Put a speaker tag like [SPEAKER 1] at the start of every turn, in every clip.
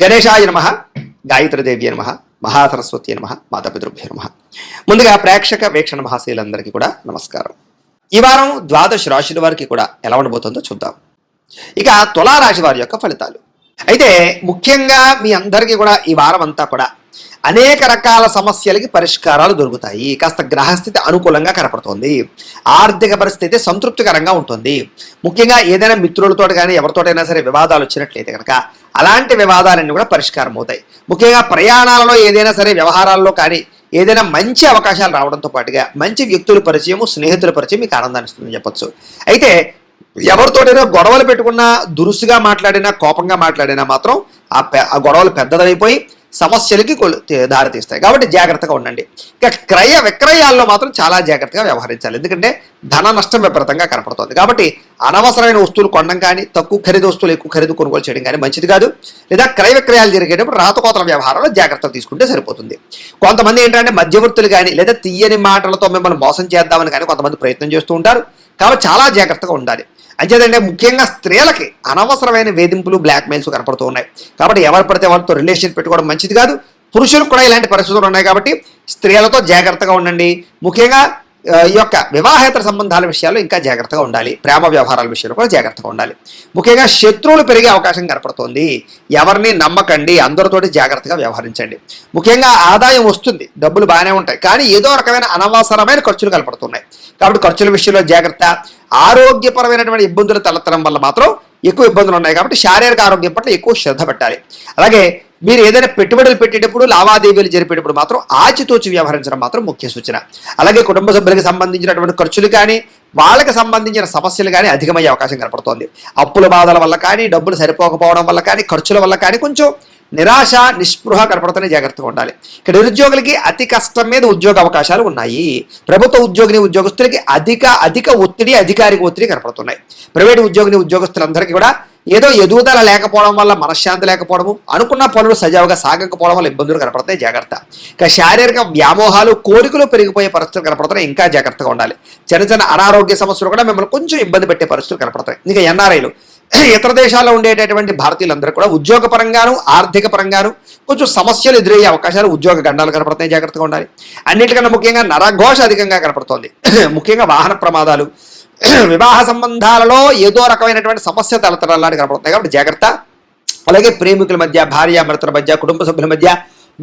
[SPEAKER 1] గణేశాయ నమ గాయత్రీదేవి నమ మహాసరస్వతి నమ మాతాపితృభ్య నమ. ముందుగా ప్రేక్షక వీక్షణ మహాశీలందరికీ కూడా నమస్కారం. ఈ వారం ద్వాదశ రాశుల వారికి కూడా ఎలా ఉండబోతుందో చూద్దాం. ఇక తులారాశి వారి యొక్క ఫలితాలు. అయితే ముఖ్యంగా మీ అందరికీ కూడా ఈ వారం అంతా కూడా అనేక రకాల సమస్యలకి పరిష్కారాలు దొరుకుతాయి. కాస్త గ్రహస్థితి అనుకూలంగా కనపడుతుంది. ఆర్థిక పరిస్థితి సంతృప్తికరంగా ఉంటుంది. ముఖ్యంగా ఏదైనా మిత్రులతో కానీ ఎవరితోటైనా సరే వివాదాలు వచ్చినట్లయితే కనుక అలాంటి వివాదాలన్నీ కూడా పరిష్కారం అవుతాయి. ముఖ్యంగా ప్రయాణాలలో ఏదైనా సరే వ్యవహారాల్లో కానీ ఏదైనా మంచి అవకాశాలు రావడంతో పాటుగా మంచి వ్యక్తుల పరిచయం స్నేహితుల పరిచయం మీకు ఆనందాన్ని ఇస్తుందని చెప్పొచ్చు. అయితే ఎవరితోటైనా గొడవలు పెట్టుకున్నా దురుసుగా మాట్లాడినా కోపంగా మాట్లాడినా మాత్రం ఆ ఆ గొడవలు పెద్దదైపోయి సమస్యలకి కొలు- దారితీస్తాయి కాబట్టి జాగ్రత్తగా ఉండండి. ఇక క్రయ విక్రయాల్లో మాత్రం చాలా జాగ్రత్తగా వ్యవహరించాలి. ఎందుకంటే ధన నష్టం విపరీతంగా కనపడుతుంది. కాబట్టి అనవసరమైన వస్తువులు కొనడం కానీ తక్కువ ఖరీదు వస్తువులు ఎక్కువ ఖరీదు కొనుగోలు చేయడం కానీ మంచిది కాదు. లేదా క్రయ విక్రయాలు జరిగేటప్పుడు రాతకోతల వ్యవహారంలో జాగ్రత్తలు తీసుకుంటే సరిపోతుంది. కొంతమంది ఏంటంటే మధ్యవర్తులు కానీ లేదా తీయని మాటలతో మిమ్మల్ని మోసం చేద్దామని కానీ కొంతమంది ప్రయత్నం చేస్తూ ఉంటారు. కాబట్టి చాలా జాగ్రత్తగా ఉండాలి. అంచేదంటే ముఖ్యంగా స్త్రీలకి అనవసరమైన వేధింపులు బ్లాక్మెయిల్స్ కనపడుతూ ఉన్నాయి. కాబట్టి ఎవరు పడితే వాళ్ళతో రిలేషన్ పెట్టుకోవడం మంచిది కాదు. పురుషులకు కూడా ఇలాంటి పరిస్థితులు ఉన్నాయి కాబట్టి స్త్రీలతో జాగ్రత్తగా ఉండండి. ముఖ్యంగా ఈ యొక్క వివాహేతర సంబంధాల విషయాల్లో ఇంకా జాగ్రత్తగా ఉండాలి. ప్రేమ వ్యవహారాల విషయంలో కూడా జాగ్రత్తగా ఉండాలి. ముఖ్యంగా శత్రువులు పెరిగే అవకాశం కనపడుతోంది. ఎవరిని నమ్మకండి అందరితోటి జాగ్రత్తగా వ్యవహరించండి. ముఖ్యంగా ఆదాయం వస్తుంది డబ్బులు బాగానే ఉంటాయి కానీ ఏదో రకమైన అనవసరమైన ఖర్చులు కనపడుతున్నాయి. కాబట్టి ఖర్చుల విషయంలో జాగ్రత్త. ఆరోగ్యపరమైనటువంటి ఇబ్బందులు తలెత్తడం వల్ల మాత్రం ఎక్కువ ఇబ్బందులు ఉన్నాయి కాబట్టి శారీరక ఆరోగ్యం పట్ల ఎక్కువ శ్రద్ధ పెట్టాలి. అలాగే మీరు ఏదైనా పెట్టుబడులు పెట్టేటప్పుడు లావాదేవీలు జరిపేటప్పుడు మాత్రం ఆచితూచి వ్యవహరించడం మాత్రం ముఖ్య సూచన. అలాగే కుటుంబ సభ్యులకు సంబంధించినటువంటి ఖర్చులు కానీ వాళ్ళకి సంబంధించిన సమస్యలు కానీ అధికమయ్యే అవకాశం కనపడుతోంది. అప్పుల బాధల వల్ల కానీ డబ్బులు సరిపోకపోవడం వల్ల కానీ ఖర్చుల వల్ల కానీ కొంచెం నిరాశ నిస్పృహ కనపడుతూనే జాగ్రత్తగా ఉండాలి. ఇక్కడ నిరుద్యోగులకి అతి కష్టం మీద ఉద్యోగ అవకాశాలు ఉన్నాయి. ప్రభుత్వ ఉద్యోగిని ఉద్యోగస్తులకి అధిక అధిక ఒత్తిడి అధికారిక ఒత్తిడి కనపడుతున్నాయి. ప్రైవేట్ ఉద్యోగిని ఉద్యోగస్తులందరికీ కూడా ఏదో ఎదుగుదల లేకపోవడం వల్ల మనశ్శాంతి లేకపోవడము అనుకున్న పనులు సజావుగా సాగకపోవడం వల్ల ఇబ్బందులు కనపడతాయి జాగ్రత్త. ఇక శారీరక వ్యామోహాలు కోరికలు పెరిగిపోయే పరిస్థితులు కనపడుతున్నాయి ఇంకా జాగ్రత్తగా ఉండాలి. చిన్న చిన్న అనారోగ్య సమస్యలు కూడా మిమ్మల్ని కొంచెం ఇబ్బంది పెట్టే పరిస్థితులు కనపడతాయి ఇంకా ఎన్ఆర్ఐలు. ఇతర దేశాల్లో ఉండేటటువంటి భారతీయులందరూ కూడా ఉద్యోగ పరంగాను ఆర్థిక పరంగాను కొంచెం సమస్యలు ఎదురయ్యే అవకాశాలు ఉద్యోగ గండాలు కనపడుతున్నాయి. జాగ్రత్తగా ఉండాలి. అన్నిటికన్నా ముఖ్యంగా నరఘోష అధికంగా కనపడుతోంది. ముఖ్యంగా వాహన ప్రమాదాలు. వివాహ సంబంధాలలో ఏదో రకమైనటువంటి సమస్య తలతలాంటి కనపడుతున్నాయి కాబట్టి జాగ్రత్త. అలాగే ప్రేమికుల మధ్య భార్యాభర్తల మధ్య కుటుంబ సభ్యుల మధ్య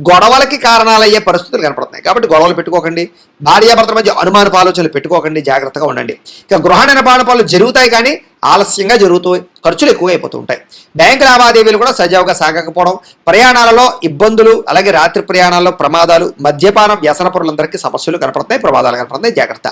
[SPEAKER 1] గొడవలకి కారణాలయ్యే పరిస్థితులు కనపడుతున్నాయి. కాబట్టి గొడవలు పెట్టుకోకండి. భార్యాభర్తల మధ్య అనుమానపు ఆలోచనలు పెట్టుకోకండి. జాగ్రత్తగా ఉండండి. ఇక గృహ నిర్మాణపాలు జరుగుతాయి కానీ ఆలస్యంగా జరుగుతూ ఖర్చులు ఎక్కువైపోతూ ఉంటాయి. బ్యాంక్ లావాదేవీలు కూడా సజావుగా సాగకపోవడం ప్రయాణాలలో ఇబ్బందులు అలాగే రాత్రి ప్రయాణాల్లో ప్రమాదాలు మద్యపానం వ్యసన పరులందరికీ సమస్యలు కనపడతాయి ప్రమాదాలు కనపడతాయి జాగ్రత్త.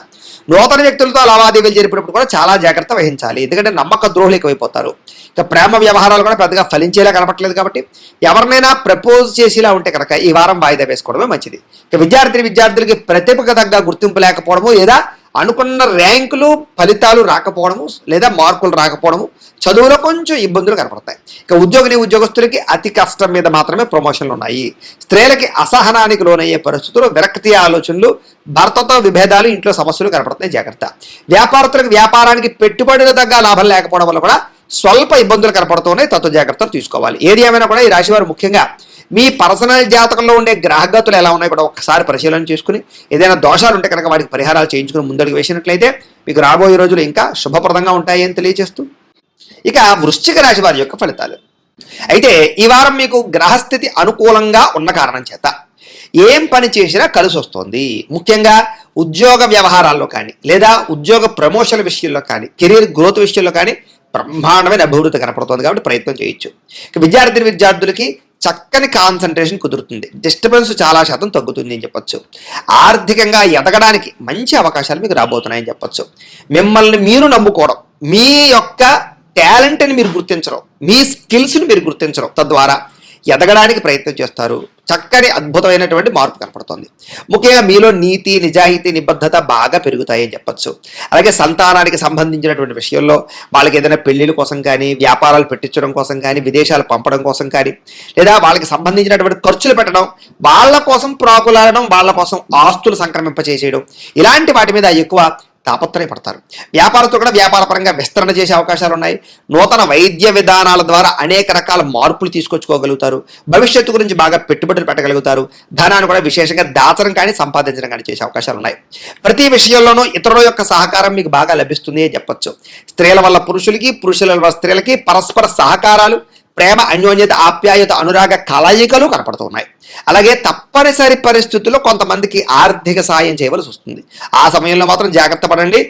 [SPEAKER 1] నూతన వ్యక్తులతో లావాదేవీలు జరిపినప్పుడు కూడా చాలా జాగ్రత్త వహించాలి. ఎందుకంటే నమ్మక ద్రోహులు ఎక్కువైపోతారు. ఇక ప్రేమ వ్యవహారాలు కూడా పెద్దగా ఫలించేలా కనపట్లేదు కాబట్టి ఎవరినైనా ప్రపోజ్ చేసేలా ఉంటే కనుక ఈ వారం వాయిదా వేసుకోవడమే మంచిది. ఇక విద్యార్థి విద్యార్థులకి ప్రతిభకు తగ్గ గుర్తింపు లేకపోవడము లేదా అనుకున్న ర్యాంకులు ఫలితాలు రాకపోవడము లేదా మార్కులు రాకపోవడము చదువులో కొంచెం ఇబ్బందులు కనపడతాయి. ఇక ఉద్యోగిని ఉద్యోగస్తులకి అతి కష్టం మీద మాత్రమే ప్రమోషన్లు ఉన్నాయి. స్త్రీలకి అసహనానికి లోనయ్యే పరిస్థితులు విరక్తి ఆలోచనలు భర్తతో విభేదాలు ఇంట్లో సమస్యలు కనపడతాయి. జాగ్రత్త. వ్యాపారస్తులకు వ్యాపారానికి పెట్టుబడులు తగ్గ లాభం లేకపోవడం వల్ల కూడా స్వల్ప ఇబ్బందులు కనపడుతున్నాయి తత్వ జాగ్రత్తలు తీసుకోవాలి. ఏది ఏమైనా కూడా ఈ రాశివారు ముఖ్యంగా మీ పర్సనల్ జాతకంలో ఉండే గ్రహగతులు ఎలా ఉన్నాయో కూడా ఒకసారి పరిశీలన చేసుకుని ఏదైనా దోషాలు ఉంటే కనుక వాటికి పరిహారాలు చేయించుకుని ముందడుగు వేసినట్లయితే మీకు రాబోయే రోజులు ఇంకా శుభప్రదంగా ఉంటాయి అని తెలియజేస్తూ ఇక వృశ్చిక రాశి వారి యొక్క ఫలితాలు. అయితే ఈ వారం మీకు గ్రహస్థితి అనుకూలంగా ఉన్న కారణం చేత ఏం పని చేసినా కలిసి వస్తుంది. ముఖ్యంగా ఉద్యోగ వ్యవహారాల్లో కానీ లేదా ఉద్యోగ ప్రమోషన్ విషయంలో కానీ కెరీర్ గ్రోత్ విషయంలో కానీ బ్రహ్మాండమైన అభివృద్ధి కనపడుతుంది కాబట్టి ప్రయత్నం చేయొచ్చు. విద్యార్థి విద్యార్థులకి చక్కని కాన్సన్ట్రేషన్ కుదురుతుంది. డిస్టర్బెన్స్ చాలా శాతం తగ్గుతుంది అని చెప్పొచ్చు. ఆర్థికంగా ఎదగడానికి మంచి అవకాశాలు మీకు రాబోతున్నాయని చెప్పొచ్చు. మిమ్మల్ని మీరు నమ్ముకోవడం మీ యొక్క టాలెంట్ని మీరు గుర్తించడం మీ స్కిల్స్ని మీరు గుర్తించడం తద్వారా ఎదగడానికి ప్రయత్నం చేస్తారు. చక్కని అద్భుతమైనటువంటి మార్పు కనపడుతుంది. ముఖ్యంగా మీలో నీతి నిజాయితీ నిబద్ధత బాగా పెరుగుతాయని చెప్పొచ్చు. అలాగే సంతానానికి సంబంధించినటువంటి విషయంలో వాళ్ళకి ఏదైనా పెళ్ళిళ్ళ కోసం కానీ వ్యాపారాలు పెట్టించడం కోసం కానీ విదేశాలు పంపడం కోసం కానీ లేదా వాళ్ళకి సంబంధించినటువంటి ఖర్చులు పెట్టడం వాళ్ళ కోసం ప్రాకులాడడం వాళ్ళ కోసం ఆస్తులు సంక్రమింపచేసేయడం ఇలాంటి వాటి మీద ఎక్కువ తాపత్రయపడతారు. వ్యాపారంతో కూడా వ్యాపార పరంగా విస్తరణ చేసే అవకాశాలు ఉన్నాయి. నూతన వైద్య విధానాల ద్వారా అనేక రకాల మార్పులు తీసుకొచ్చుకోగలుగుతారు. భవిష్యత్తు గురించి బాగా పెట్టుబడులు పెట్టగలుగుతారు. ధనాన్ని కూడా విశేషంగా దాచడం కానీ సంపాదించడం కానీ చేసే అవకాశాలు ఉన్నాయి. ప్రతి విషయంలోనూ ఇతరుల యొక్క సహకారం మీకు బాగా లభిస్తుంది అని చెప్పచ్చు. స్త్రీల వల్ల పురుషులకి పురుషుల వల్ల స్త్రీలకి పరస్పర సహకారాలు ప్రేమ అన్యోన్యత ఆప్యాయత అనురాగ కలయికలు కనపడుతున్నాయి. అలాగే తప్పనిసరి పరిస్థితుల్లో కొంతమందికి ఆర్థిక సాయం చేయవలసి వస్తుంది. ఆ సమయంలో మాత్రం జాగ్రత్త పడండి.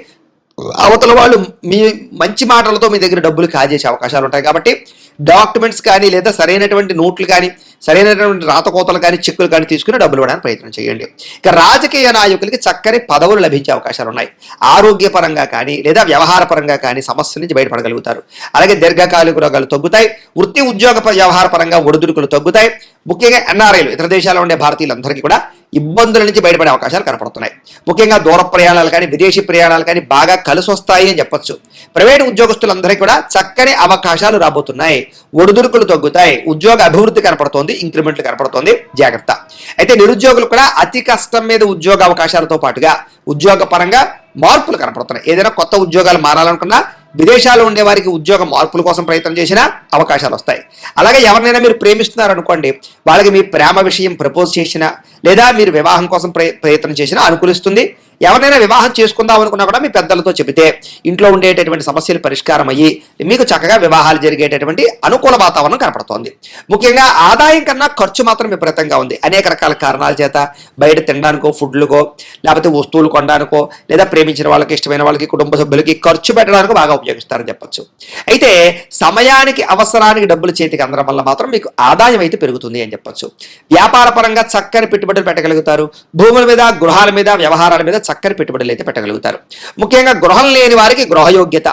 [SPEAKER 1] అవతల వాళ్ళు మీ మంచి మాటలతో మీ దగ్గర డబ్బులు కాజేసే అవకాశాలు ఉంటాయి కాబట్టి డాక్యుమెంట్స్ కానీ లేదా సరైనటువంటి నోట్లు కానీ సరైనటువంటి రాతకోతలు కానీ చెక్కులు కానీ తీసుకుని డబ్బులు ఇవ్వడానికి ప్రయత్నం చేయండి. ఇక రాజకీయ నాయకులకి చక్కని పదవులు లభించే అవకాశాలు ఉన్నాయి. ఆరోగ్యపరంగా కానీ లేదా వ్యవహార పరంగా కానీ సమస్యల నుంచి బయటపడగలుగుతారు. అలాగే దీర్ఘకాలిక రోగాలు తగ్గుతాయి. వృత్తి ఉద్యోగ వ్యవహార పరంగా ఒడిదుడుకులు తగ్గుతాయి. ముఖ్యంగా ఎన్ఆర్ఐలు ఇతర దేశాల్లో ఉండే భారతీయులందరికీ కూడా ఇబ్బందుల నుంచి బయటపడే అవకాశాలు కనపడుతున్నాయి. ముఖ్యంగా దూర ప్రయాణాలు కానీ విదేశీ ప్రయాణాలు కానీ బాగా కలిసి వస్తాయి అని చెప్పొచ్చు. ప్రైవేటు ఉద్యోగస్తులందరికీ కూడా చక్కని అవకాశాలు రాబోతున్నాయి. ఒడిదుడుకులు తగ్గుతాయి. ఉద్యోగ అభివృద్ధి కనపడుతోంది ఇంక్రిమెంట్లు కనపడుతోంది. జాగ్రత్త. అయితే నిరుద్యోగులు కూడా అతి కష్టం మీద ఉద్యోగ అవకాశాలతో పాటుగా ఉద్యోగ పరంగా మార్పులు కనపడుతున్నాయి. ఏదైనా కొత్త ఉద్యోగాలు మారాలనుకున్నా విదేశాల్లో ఉండే వారికి ఉద్యోగ మార్పుల కోసం ప్రయత్నం చేసినా అవకాశాలు వస్తాయి. అలాగే ఎవరినైనా మీరు ప్రేమిస్తున్నారనుకోండి వాళ్ళకి మీ ప్రేమ విషయం ప్రపోజ్ చేసినా లేదా మీరు వివాహం కోసం ప్రయత్నం చేసినా అనుకూలిస్తుంది. ఎవరైనా వివాహం చేసుకుందాం అనుకున్నా కూడా మీ పెద్దలతో చెబితే ఇంట్లో ఉండేటటువంటి సమస్యలు పరిష్కారం అయ్యి మీకు చక్కగా వివాహాలు జరిగేటటువంటి అనుకూల వాతావరణం కనపడుతోంది. ముఖ్యంగా ఆదాయం కన్నా ఖర్చు మాత్రం విపరీతంగా ఉంది. అనేక రకాల కారణాల చేత బయట తినడానికో ఫుడ్లకో లేకపోతే వస్తువులు కొనడానికో లేదా ప్రేమించిన వాళ్ళకి ఇష్టమైన వాళ్ళకి కుటుంబ సభ్యులకి ఖర్చు పెట్టడానికి బాగా ఉపయోగిస్తారని చెప్పొచ్చు. అయితే సమయానికి అవసరానికి డబ్బులు చేతికి అందడం వల్ల మాత్రం మీకు ఆదాయం అయితే పెరుగుతుంది అని చెప్పొచ్చు. వ్యాపార పరంగా చక్కని పెట్టుబడులు పెట్టగలుగుతారు. భూముల మీద గృహాల మీద వ్యవహారాల మీద చక్కని పెట్టుబడులు అయితే పెట్టగలుగుతారు. ముఖ్యంగా గృహం లేని వారికి గృహయోగ్యత.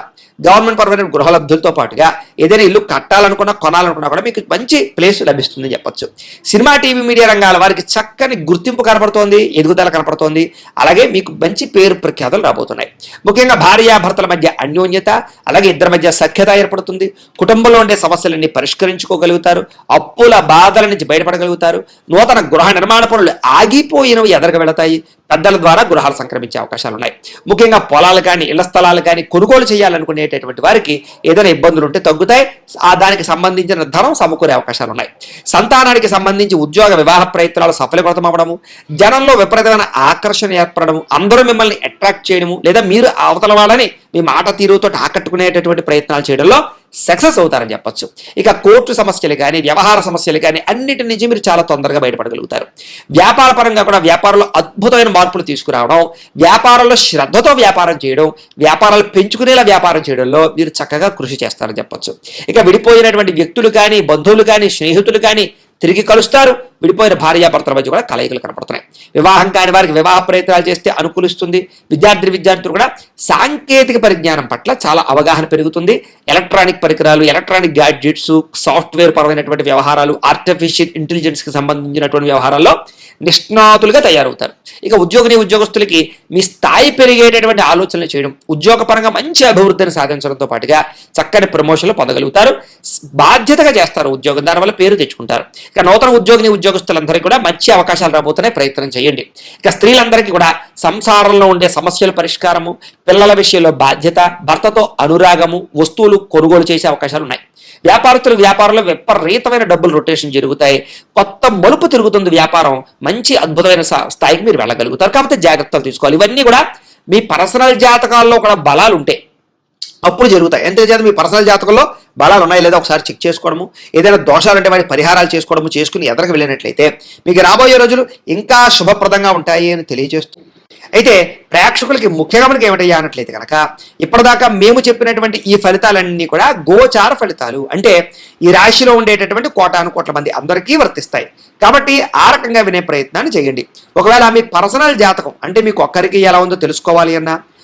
[SPEAKER 1] గవర్నమెంట్ పరమైన గృహలబ్ధులతో పాటుగా ఏదైనా ఇల్లు కట్టాలనుకున్నా కొనాలనుకున్నా కూడా మీకు మంచి ప్లేస్ లభిస్తుందని చెప్పొచ్చు. సినిమా టీవీ మీడియా రంగాల వారికి చక్కని గుర్తింపు కనపడుతోంది ఎదుగుదల కనపడుతోంది. అలాగే మీకు మంచి పేరు ప్రఖ్యాతలు రాబోతున్నాయి. ముఖ్యంగా భార్యాభర్తల మధ్య అన్యోన్యత అలాగే ఇద్దరి మధ్య సఖ్యత ఏర్పడుతుంది. కుటుంబంలో ఉండే సమస్యలన్నీ పరిష్కరించుకోగలుగుతారు. అప్పుల బాధల నుంచి బయటపడగలుగుతారు. నూతన గృహ నిర్మాణ పనులు ఆగిపోయినవి ఎదరగ వెళతాయి. పెద్దల ద్వారా గృహాలు సంక్రమించే అవకాశాలు ఉన్నాయి. ముఖ్యంగా పొలాలు కానీ ఇళ్ళ స్థలాలు కానీ కొనుగోలు చేయాలనుకునేటటువంటి వారికి ఏదైనా ఇబ్బందులు ఉంటే తగ్గుతాయి. ఆ దానికి సంబంధించిన ధనం సమకూరే అవకాశాలు ఉన్నాయి. సంతానానికి సంబంధించి ఉద్యోగ వివాహ ప్రయత్నాలు సఫలీకృతం అవ్వడము జనంలో విపరీతమైన ఆకర్షణ ఏర్పడము అందరూ మిమ్మల్ని అట్రాక్ట్ చేయడము లేదా మీరు అవతల వాళ్ళని మీ మాట తీరుతో ఆకట్టుకునేటటువంటి ప్రయత్నాలు చేయడంలో సక్సెస్ అవుతారని చెప్పొచ్చు. ఇక కోర్టు సమస్యలు కానీ వ్యవహార సమస్యలు కానీ అన్నిటి నుంచి మీరు చాలా తొందరగా బయటపడగలుగుతారు. వ్యాపార పరంగా కూడా వ్యాపారంలో అద్భుతమైన మార్పులు తీసుకురావడం వ్యాపారంలో శ్రద్ధతో వ్యాపారం చేయడం వ్యాపారాలు పెంచుకునేలా వ్యాపారం చేయడంలో మీరు చక్కగా కృషి చేస్తారని చెప్పొచ్చు. ఇక విడిపోయినటువంటి వ్యక్తులు కానీ బంధువులు కానీ స్నేహితులు కానీ తిరిగి కలుస్తారు. విడిపోయిన భార్యాభర్తల మధ్య కూడా కలయికలు కనపడుతున్నాయి. వివాహం కాని వారికి వివాహ ప్రయత్నాలు చేస్తే అనుకూలిస్తుంది. విద్యార్థి విద్యార్థులు కూడా సాంకేతిక పరిజ్ఞానం పట్ల చాలా అవగాహన పెరుగుతుంది. ఎలక్ట్రానిక్ పరికరాలు ఎలక్ట్రానిక్ గ్యాడ్జెట్స్ సాఫ్ట్వేర్ పరమైనటువంటి వ్యవహారాలు ఆర్టిఫిషియల్ ఇంటెలిజెన్స్కి సంబంధించినటువంటి వ్యవహారాల్లో నిష్ణాతులుగా తయారవుతారు. ఇక ఉద్యోగిని ఉద్యోగస్తులకి మీ స్థాయి పెరిగేటటువంటి ఆలోచనలు చేయడం ఉద్యోగపరంగా మంచి అభివృద్ధిని సాధించడంతో పాటుగా చక్కని ప్రమోషన్లు పొందగలుగుతారు. బాధ్యతగా చేస్తారు. ఉద్యోగం దానివల్ల పేరు తెచ్చుకుంటారు. ఇక నూతన ఉద్యోగిని ఉద్యోగస్తులందరికీ కూడా మంచి అవకాశాలు రాబోతున్నాయి ప్రయత్నం చేయండి. ఇక స్త్రీలందరికీ కూడా సంసారంలో ఉండే సమస్యల పరిష్కారము పిల్లల విషయంలో బాధ్యత భర్తతో అనురాగము వస్తువులు కొనుగోలు చేసే అవకాశాలు ఉన్నాయి. వ్యాపారస్తులు వ్యాపారంలో విపరీతమైన డబ్బులు రొటేషన్ జరుగుతాయి. కొత్త మలుపు తిరుగుతుంది వ్యాపారం. మంచి అద్భుతమైన స్థాయికి మీరు వెళ్ళగలుగుతారు. కాకపోతే జాగ్రత్తలు తీసుకోవాలి. ఇవన్నీ కూడా మీ పర్సనల్ జాతకాల్లో కూడా బలాలు ఉంటాయి అప్పుడు జరుగుతాయి. ఎంత చేత మీ పర్సనల్ జాతకంలో బలాలు ఉన్నాయి లేదా ఒకసారి చెక్ చేసుకోవడము ఏదైనా దోషాలు అంటే వాటి పరిహారాలు చేసుకోవడము చేసుకుని ఎదరకు వెళ్ళినట్లయితే మీకు రాబోయే రోజులు ఇంకా శుభప్రదంగా ఉంటాయి అని తెలియజేస్తుంది అయితే ప్రేక్షకులకి ముఖ్యంగా మనకి ఏమిటయ్యా అన్నట్లయితే కనుక ఇప్పటిదాకా మేము చెప్పినటువంటి ఈ ఫలితాలన్నీ కూడా గోచార ఫలితాలు. అంటే ఈ రాశిలో ఉండేటటువంటి కోటాను కోట్ల మంది అందరికీ వర్తిస్తాయి. కాబట్టి ఆ రకంగా వినే ప్రయత్నాన్ని చేయండి. ఒకవేళ మీ పర్సనల్ జాతకం అంటే మీకు ఒక్కరికి ఎలా ఉందో తెలుసుకోవాలి అన్నా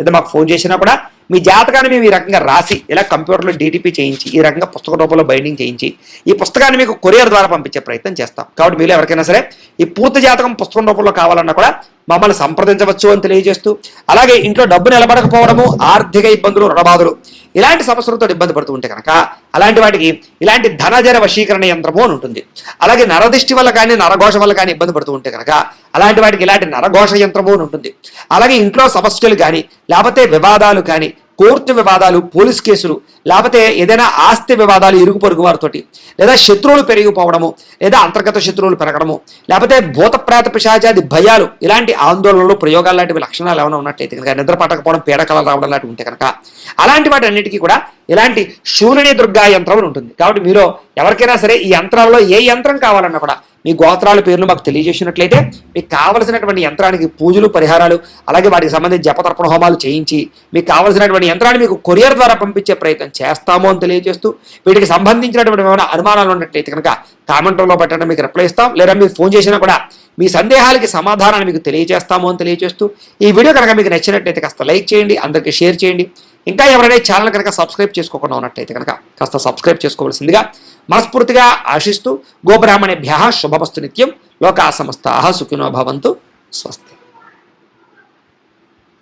[SPEAKER 1] లేదా మాకు ఫోన్ చేసినా కూడా మీ జాతకాన్ని మేము ఈ రకంగా రాసి ఇలా కంప్యూటర్లో డీటీపీ చేయించి ఈ రకంగా పుస్తక రూపంలో బైండింగ్ చేయించి ఈ పుస్తకాన్ని మీకు కొరియర్ ద్వారా పంపించే ప్రయత్నం చేస్తాం. కాబట్టి మీరు ఎవరికైనా సరే ఈ పూర్తి జాతకం పుస్తకం రూపంలో కావాలన్నా కూడా మమ్మల్ని సంప్రదించవచ్చు అని తెలియజేస్తూ అలాగే ఇంట్లో డబ్బు నిలబడకపోవడము ఆర్థిక ఇబ్బందులు రుణబాధలు ఇలాంటి సమస్యలతో ఇబ్బంది పడుతూ ఉంటే కనుక అలాంటి వాటికి ఇలాంటి ధనజర వశీకరణ యంత్రము అని ఉంటుంది. అలాగే నరదిష్టి వల్ల కానీ నరఘోష వల్ల కానీ ఇబ్బంది పడుతూ ఉంటే కనుక అలాంటి వాటికి ఇలాంటి నరఘోష యంత్రము అని ఉంటుంది. అలాగే ఇంట్లో సమస్యలు కానీ లేకపోతే వివాదాలు కానీ కోర్టు వివాదాలు పోలీస్ కేసులు లేకపోతే ఏదైనా ఆస్తి వివాదాలు ఇరుగు పొరుగు వారితోటి లేదా శత్రువులు పెరిగిపోవడము లేదా అంతర్గత శత్రువులు పెరగడము లేకపోతే భూత ప్రేత పిశాచాది భయాలు ఇలాంటి ఆందోళనలు ప్రయోగాలు లాంటివి లక్షణాలు ఏమైనా ఉన్నట్లయితే కనుక నిద్ర పట్టకపోవడం పీడకలు రావడం లాంటివి ఉంటే కనుక అలాంటి వాటి అన్నిటికీ కూడా ఇలాంటి శూలిని దుర్గా యంత్రం ఉంటుంది. కాబట్టి మీరు ఎవరికైనా సరే ఈ యంత్రాల్లో ఏ యంత్రం కావాలన్నా కూడా మీ గోత్రాల పేర్లు మాకు తెలియజేసినట్లయితే మీకు కావలసినటువంటి యంత్రానికి పూజలు పరిహారాలు అలాగే వాటికి సంబంధించి జపతర్పణ హోమాలు చేయించి మీకు కావలసినటువంటి యంత్రాన్ని మీకు కొరియర్ ద్వారా పంపించే ప్రయత్నం చేస్తామో అని తెలియజేస్తూ వీటికి సంబంధించినటువంటి ఏమైనా అనుమానాలు ఉన్నట్లయితే కనుక కామెంట్లో పెట్టడం మీకు రిప్లై ఇస్తాం. లేదా మీరు ఫోన్ చేసినా కూడా మీ సందేహాలకి సమాధానాన్ని మీకు తెలియజేస్తాము అని తెలియజేస్తూ ఈ వీడియో కనుక మీకు నచ్చినట్లయితే కాస్త లైక్ చేయండి అందరికీ షేర్ చేయండి. ఇంకా ఎవరైనా ఛానల్ కనుక సబ్స్క్రైబ్ చేసుకోకుండా ఉన్నట్టయితే కనుక కాస్త సబ్స్క్రైబ్ చేసుకోవాల్సిందిగా మనస్ఫూర్తిగా ఆశిస్తూ గోబ్రాహ్మణేభ్య శుభమస్తు నిత్యం. లోకా సమస్త సుఖినో భవంతు. స్వస్తి.